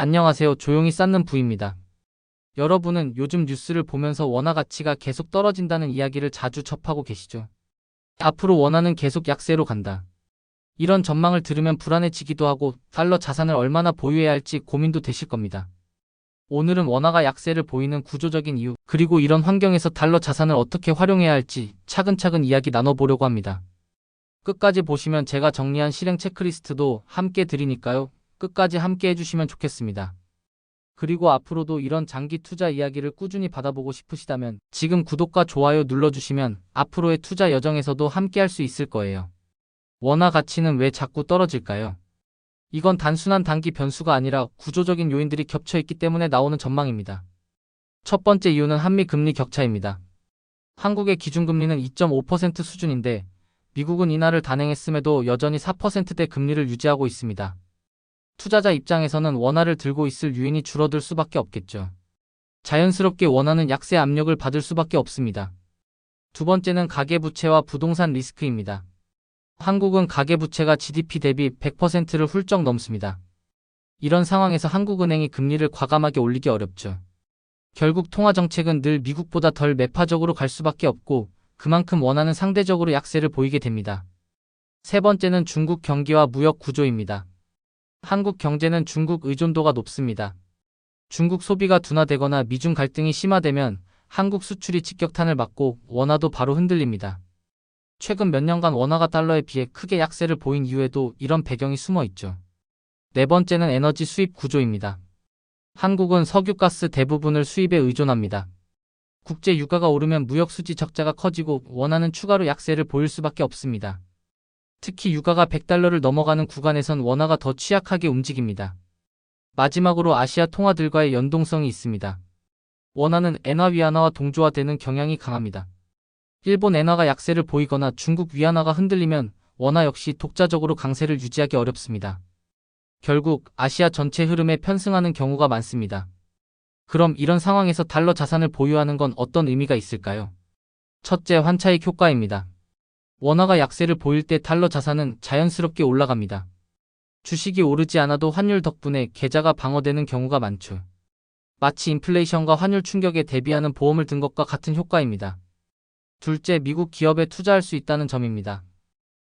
안녕하세요. 조용히 쌓는 부입니다. 여러분은 요즘 뉴스를 보면서 원화 가치가 계속 떨어진다는 이야기를 자주 접하고 계시죠? 앞으로 원화는 계속 약세로 간다. 이런 전망을 들으면 불안해지기도 하고 달러 자산을 얼마나 보유해야 할지 고민도 되실 겁니다. 오늘은 원화가 약세를 보이는 구조적인 이유, 그리고 이런 환경에서 달러 자산을 어떻게 활용해야 할지 차근차근 이야기 나눠보려고 합니다. 끝까지 보시면 제가 정리한 실행 체크리스트도 함께 드리니까요. 끝까지 함께 해주시면 좋겠습니다. 그리고 앞으로도 이런 장기 투자 이야기를 꾸준히 받아보고 싶으시다면 지금 구독과 좋아요 눌러주시면 앞으로의 투자 여정에서도 함께 할 수 있을 거예요. 원화 가치는 왜 자꾸 떨어질까요? 이건 단순한 단기 변수가 아니라 구조적인 요인들이 겹쳐 있기 때문에 나오는 전망입니다. 첫 번째 이유는 한미 금리 격차입니다. 한국의 기준금리는 2.5% 수준인데 미국은 인하를 단행했음에도 여전히 4%대 금리를 유지하고 있습니다. 투자자 입장에서는 원화를 들고 있을 유인이 줄어들 수밖에 없겠죠. 자연스럽게 원화는 약세 압력을 받을 수밖에 없습니다. 두 번째는 가계부채와 부동산 리스크입니다. 한국은 가계부채가 GDP 대비 100%를 훌쩍 넘습니다. 이런 상황에서 한국은행이 금리를 과감하게 올리기 어렵죠. 결국 통화정책은 늘 미국보다 덜 매파적으로 갈 수밖에 없고 그만큼 원화는 상대적으로 약세를 보이게 됩니다. 세 번째는 중국 경기와 무역 구조입니다. 한국 경제는 중국 의존도가 높습니다. 중국 소비가 둔화되거나 미중 갈등이 심화되면 한국 수출이 직격탄을 맞고 원화도 바로 흔들립니다. 최근 몇 년간 원화가 달러에 비해 크게 약세를 보인 이유에도 이런 배경이 숨어 있죠. 네 번째는 에너지 수입 구조입니다. 한국은 석유가스 대부분을 수입에 의존합니다. 국제 유가가 오르면 무역 수지 적자가 커지고 원화는 추가로 약세를 보일 수밖에 없습니다. 특히 유가가 100달러를 넘어가는 구간에선 원화가 더 취약하게 움직입니다. 마지막으로 아시아 통화들과의 연동성이 있습니다. 원화는 엔화 위안화와 동조화되는 경향이 강합니다. 일본 엔화가 약세를 보이거나 중국 위안화가 흔들리면 원화 역시 독자적으로 강세를 유지하기 어렵습니다. 결국 아시아 전체 흐름에 편승하는 경우가 많습니다. 그럼 이런 상황에서 달러 자산을 보유하는 건 어떤 의미가 있을까요? 첫째, 환차익 효과입니다. 원화가 약세를 보일 때 달러 자산은 자연스럽게 올라갑니다. 주식이 오르지 않아도 환율 덕분에 계좌가 방어되는 경우가 많죠. 마치 인플레이션과 환율 충격에 대비하는 보험을 든 것과 같은 효과입니다. 둘째, 미국 기업에 투자할 수 있다는 점입니다.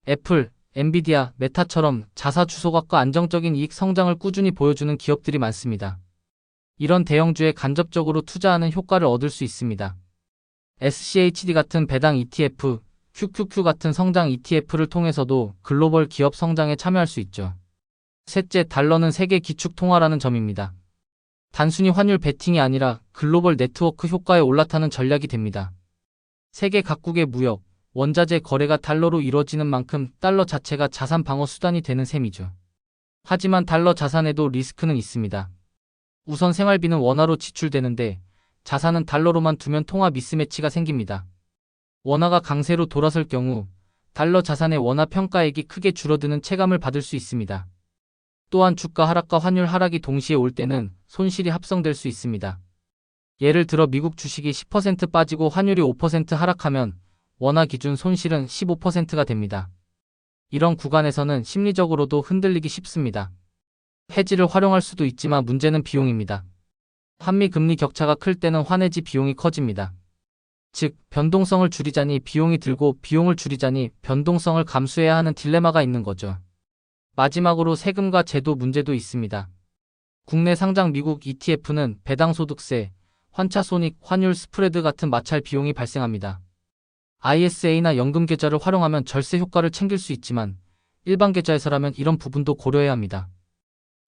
애플, 엔비디아, 메타처럼 자사 주소각과 안정적인 이익 성장을 꾸준히 보여주는 기업들이 많습니다. 이런 대형주에 간접적으로 투자하는 효과를 얻을 수 있습니다. SCHD 같은 배당 ETF, QQQ 같은 성장 ETF를 통해서도 글로벌 기업 성장에 참여할 수 있죠. 셋째, 달러는 세계 기축 통화라는 점입니다. 단순히 환율 베팅이 아니라 글로벌 네트워크 효과에 올라타는 전략이 됩니다. 세계 각국의 무역, 원자재 거래가 달러로 이루어지는 만큼 달러 자체가 자산 방어 수단이 되는 셈이죠. 하지만 달러 자산에도 리스크는 있습니다. 우선 생활비는 원화로 지출되는데 자산은 달러로만 두면 통화 미스매치가 생깁니다. 원화가 강세로 돌아설 경우 달러 자산의 원화 평가액이 크게 줄어드는 체감을 받을 수 있습니다. 또한 주가 하락과 환율 하락이 동시에 올 때는 손실이 합성될 수 있습니다. 예를 들어 미국 주식이 10% 빠지고 환율이 5% 하락하면 원화 기준 손실은 15%가 됩니다. 이런 구간에서는 심리적으로도 흔들리기 쉽습니다. 해지를 활용할 수도 있지만 문제는 비용입니다. 한미 금리 격차가 클 때는 환해지 비용이 커집니다. 즉, 변동성을 줄이자니 비용이 들고 비용을 줄이자니 변동성을 감수해야 하는 딜레마가 있는 거죠. 마지막으로 세금과 제도 문제도 있습니다. 국내 상장 미국 ETF는 배당 소득세, 환차 손익, 환율 스프레드 같은 마찰 비용이 발생합니다. ISA나 연금 계좌를 활용하면 절세 효과를 챙길 수 있지만 일반 계좌에서라면 이런 부분도 고려해야 합니다.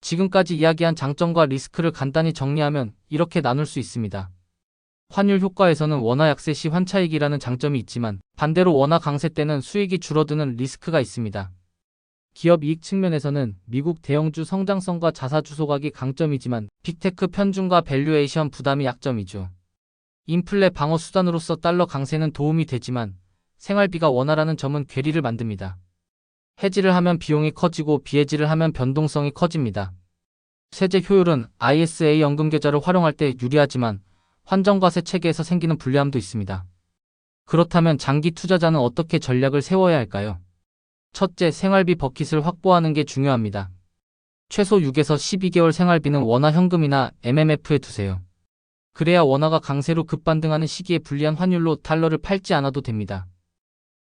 지금까지 이야기한 장점과 리스크를 간단히 정리하면 이렇게 나눌 수 있습니다. 환율 효과에서는 원화 약세 시 환차익이라는 장점이 있지만 반대로 원화 강세 때는 수익이 줄어드는 리스크가 있습니다. 기업 이익 측면에서는 미국 대형주 성장성과 자사 주 소각이 강점이지만 빅테크 편중과 밸류에이션 부담이 약점이죠. 인플레 방어 수단으로서 달러 강세는 도움이 되지만 생활비가 원화라는 점은 괴리를 만듭니다. 해지를 하면 비용이 커지고 비해지를 하면 변동성이 커집니다. 세제 효율은 ISA 연금 계좌를 활용할 때 유리하지만 환전과세 체계에서 생기는 불리함도 있습니다. 그렇다면 장기 투자자는 어떻게 전략을 세워야 할까요? 첫째, 생활비 버킷을 확보하는 게 중요합니다. 최소 6에서 12개월 생활비는 원화 현금이나 MMF에 두세요. 그래야 원화가 강세로 급반등하는 시기에 불리한 환율로 달러를 팔지 않아도 됩니다.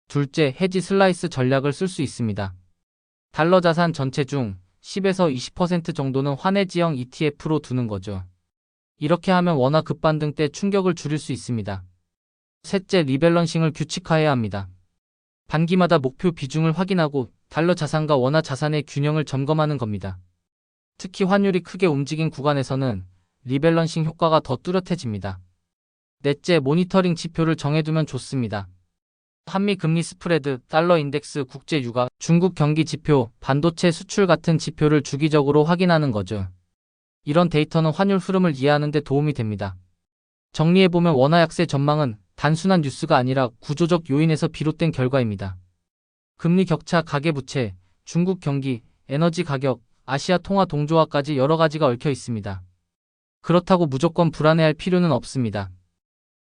둘째, 해지 슬라이스 전략을 쓸 수 있습니다. 달러 자산 전체 중 10에서 20% 정도는 환해지형 ETF로 두는 거죠. 이렇게 하면 원화 급반등 때 충격을 줄일 수 있습니다. 셋째, 리밸런싱을 규칙화해야 합니다. 반기마다 목표 비중을 확인하고 달러 자산과 원화 자산의 균형을 점검하는 겁니다. 특히 환율이 크게 움직인 구간에서는 리밸런싱 효과가 더 뚜렷해집니다. 넷째, 모니터링 지표를 정해두면 좋습니다. 한미 금리 스프레드, 달러 인덱스, 국제 유가, 중국 경기 지표, 반도체 수출 같은 지표를 주기적으로 확인하는 거죠. 이런 데이터는 환율 흐름을 이해하는 데 도움이 됩니다. 정리해보면 원화 약세 전망은 단순한 뉴스가 아니라 구조적 요인에서 비롯된 결과입니다. 금리 격차, 가계부채, 중국 경기, 에너지 가격, 아시아 통화 동조화까지 여러 가지가 얽혀 있습니다. 그렇다고 무조건 불안해할 필요는 없습니다.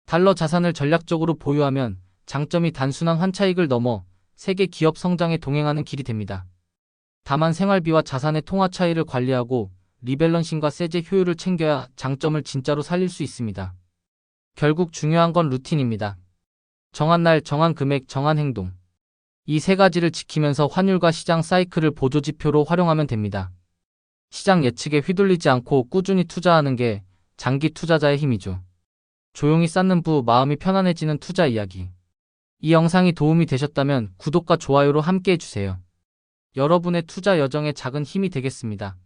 달러 자산을 전략적으로 보유하면 장점이 단순한 환차익을 넘어 세계 기업 성장에 동행하는 길이 됩니다. 다만 생활비와 자산의 통화 차이를 관리하고 리밸런싱과 세제 효율을 챙겨야 장점을 진짜로 살릴 수 있습니다. 결국 중요한 건 루틴입니다. 정한 날, 정한 금액, 정한 행동. 이 세 가지를 지키면서 환율과 시장 사이클을 보조 지표로 활용하면 됩니다. 시장 예측에 휘둘리지 않고 꾸준히 투자하는 게 장기 투자자의 힘이죠. 조용히 쌓는 부 마음이 편안해지는 투자 이야기. 이 영상이 도움이 되셨다면 구독과 좋아요로 함께 해주세요. 여러분의 투자 여정에 작은 힘이 되겠습니다.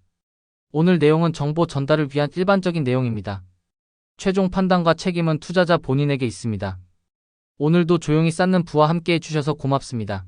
오늘 내용은 정보 전달을 위한 일반적인 내용입니다. 최종 판단과 책임은 투자자 본인에게 있습니다. 오늘도 조용히 쌓는 부와 함께 해주셔서 고맙습니다.